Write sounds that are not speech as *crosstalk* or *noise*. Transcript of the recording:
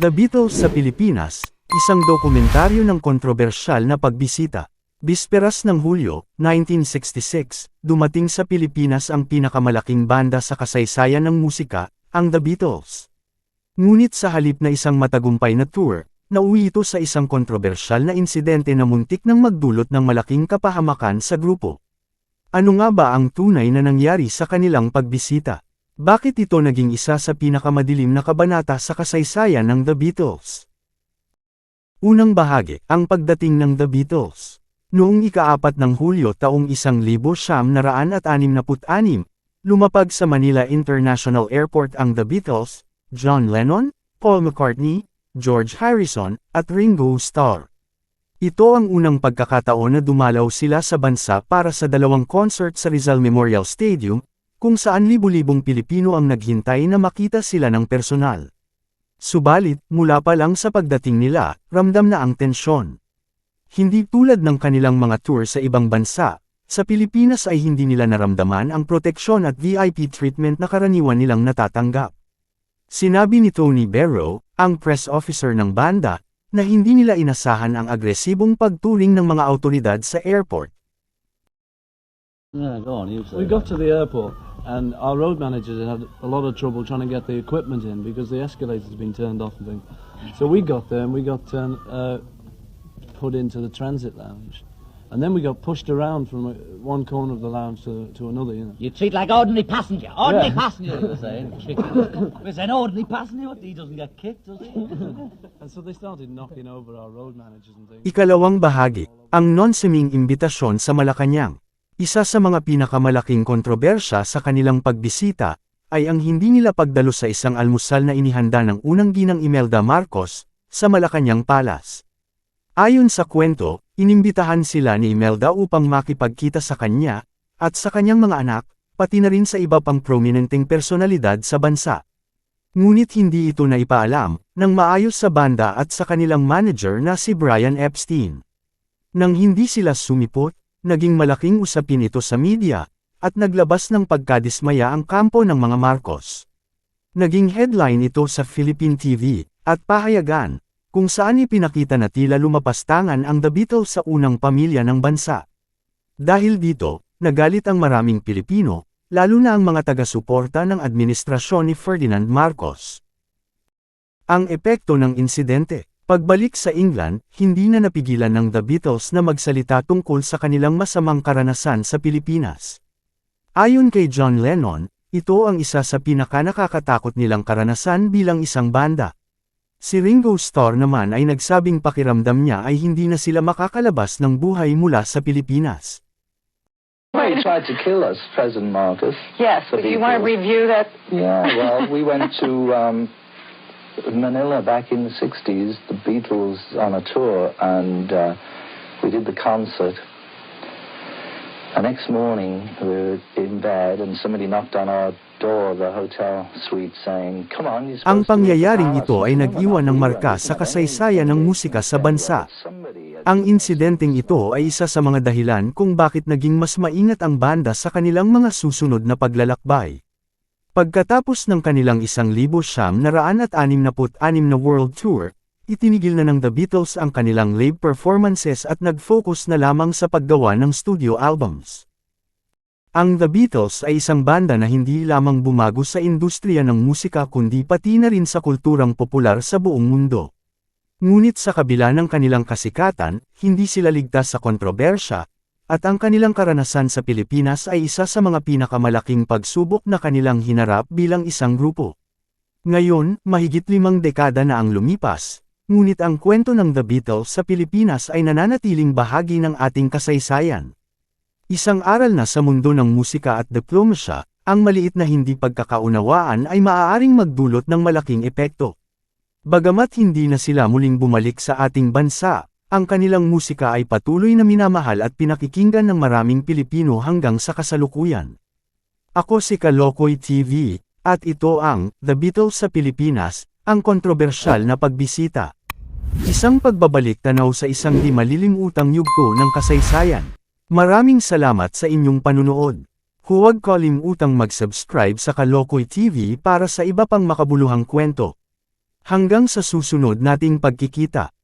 The Beatles sa Pilipinas, isang dokumentaryo ng kontrobersyal na pagbisita. Bisperas ng Hulyo, 1966, dumating sa Pilipinas ang pinakamalaking banda sa kasaysayan ng musika, ang The Beatles. Ngunit sa halip na isang matagumpay na tour, nauwi ito sa isang kontrobersyal na insidente na muntik ng magdulot ng malaking kapahamakan sa grupo. Ano nga ba ang tunay na nangyari sa kanilang pagbisita? Bakit ito naging isa sa pinakamadilim na kabanata sa kasaysayan ng The Beatles? Unang bahagi, ang pagdating ng The Beatles. Noong ikaapat ng Hulyo taong 1966, lumapag sa Manila International Airport ang The Beatles, John Lennon, Paul McCartney, George Harrison, at Ringo Starr. Ito ang unang pagkakataon na dumalaw sila sa bansa para sa dalawang concert sa Rizal Memorial Stadium, kung saan libu-libong Pilipino ang naghintay na makita sila ng personal. Subalit, mula pa lang sa pagdating nila, ramdam na ang tensyon. Hindi tulad ng kanilang mga tour sa ibang bansa, sa Pilipinas ay hindi nila naramdaman ang proteksyon at VIP treatment na karaniwan nilang natatanggap. Sinabi ni Tony Barrow, ang press officer ng banda, na hindi nila inasahan ang agresibong pagturing ng mga autoridad sa airport. Yeah, go on, you say We got to the airport and our road managers had a lot of trouble trying to get the equipment in because the escalators had been turned off and things. So we got there and we got turned, uh, put into the transit lounge. And then we got pushed around from uh, one corner of the lounge to, to another, you know. You treat like ordinary passenger. Ordinary Yeah. passenger, you were saying. *laughs* It's an ordinary passenger. What, He doesn't get kicked, does he? *laughs* And so they started knocking over our road managers and things. Ikalawang bahagi, ang non-siming imbitasyon sa Malacanang. Isa sa mga pinakamalaking kontrobersya sa kanilang pagbisita, ay ang hindi nila pagdalo sa isang almusal na inihanda ng unang ginang Imelda Marcos, sa Malacanang Palace. Ayon sa kwento, inimbitahan sila ni Imelda upang makipagkita sa kanya, at sa kanyang mga anak, pati na rin sa iba pang prominenteng personalidad sa bansa. Ngunit hindi ito naipaalam, ng maayos sa banda at sa kanilang manager na si Brian Epstein. Nang hindi sila sumipot, naging malaking usapin ito sa media, at naglabas ng pagkadismaya ang kampo ng mga Marcos. Naging headline ito sa Philippine TV, at pahayagan, kung saan ipinakita na tila lumapastangan ang The Beatles sa unang pamilya ng bansa. Dahil dito, nagalit ang maraming Pilipino, lalo na ang mga taga-suporta ng administrasyon ni Ferdinand Marcos. Ang epekto ng insidente Pagbalik sa England, hindi na napigilan ng The Beatles na magsalita tungkol sa kanilang masamang karanasan sa Pilipinas. Ayon kay John Lennon, ito ang isa sa pinakanakakatakot nilang karanasan bilang isang banda. Si Ringo Starr naman ay nagsabing pakiramdam niya ay hindi na sila makakalabas ng buhay mula sa Pilipinas. Well, he tried to kill us, President Marcus. Yes, do you want to review that? Yeah, well, we went to um, Manila back in the 60s, the Beatles on a tour, and uh, we did the concert. The next morning, we were in bed, and somebody knocked on our door of the hotel suite saying, Come on, you're Ang pangyayaring palace." ito ay nag-iwan ng marka sa kasaysayan ng musika sa bansa. Ang insidenteng ito ay isa sa mga dahilan kung bakit naging mas maingat ang banda sa kanilang mga susunod na paglalakbay. Pagkatapos ng kanilang isang libo siyam na raan at anim na world tour, itinigil na ng The Beatles ang kanilang live performances at nag-focus na lamang sa paggawa ng studio albums. Ang The Beatles ay isang banda na hindi lamang bumago sa industriya ng musika kundi pati na rin sa kulturang popular sa buong mundo. Ngunit sa kabila ng kanilang kasikatan, hindi sila ligtas sa kontrobersya, at ang kanilang karanasan sa Pilipinas ay isa sa mga pinakamalaking pagsubok na kanilang hinarap bilang isang grupo. Ngayon, mahigit limang dekada na ang lumipas, ngunit ang kwento ng The Beatles sa Pilipinas ay nananatiling bahagi ng ating kasaysayan. Isang aral na sa mundo ng musika at diplomasya, ang maliit na hindi pagkakaunawaan ay maaaring magdulot ng malaking epekto. Bagamat hindi na sila muling bumalik sa ating bansa, ang kanilang musika ay patuloy na minamahal at pinakikinggan ng maraming Pilipino hanggang sa kasalukuyan. Ako si Kalokoy TV, at ito ang The Beatles sa Pilipinas, ang kontrobersyal na pagbisita. Isang pagbabalik tanaw sa isang di malilimutang yugto ng kasaysayan. Maraming salamat sa inyong panunood. Huwag kalimutang mag-subscribe sa Kalokoy TV para sa iba pang makabuluhang kwento. Hanggang sa susunod nating pagkikita.